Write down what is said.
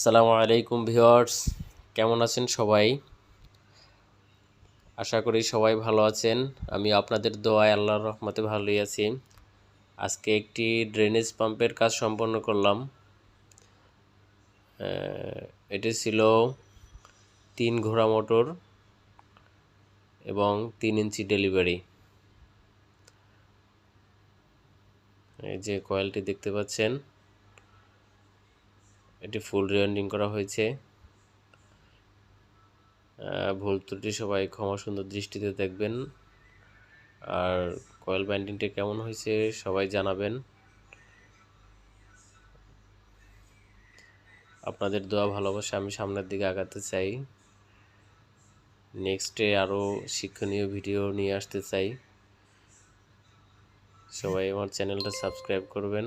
আসসালামু আলাইকুম ভিউয়ার্স। কেমন আছেন সবাই? আশা করি সবাই ভালো আছেন। আমি আপনাদের দোয়ায় আল্লাহর রহমতে ভালোই আছি। আজকে একটি ড্রেনেজ পাম্পের কাজ সম্পন্ন করলাম। এটি ছিল তিন ঘোড়া মোটর এবং তিন ইঞ্চি ডেলিভারি। এই যে কয়েলটি দেখতে পাচ্ছেন। এটি ফুল রিওয়ান্ডিং করা হয়েছে। ভুল ত্রুটি সবাই ক্ষমা সুন্দর দৃষ্টিতে দেখবেন। আর কয়েল বাইন্ডিংটা কেমন হয়েছে সবাই জানাবেন। আপনাদের দোয়া ভালোবাসা আমি সামনের দিকে আগাতে চাই। নেক্সটে আরও শিক্ষণীয় ভিডিও নিয়ে আসতে চাই। সবাই আমার চ্যানেলটা সাবস্ক্রাইব করবেন।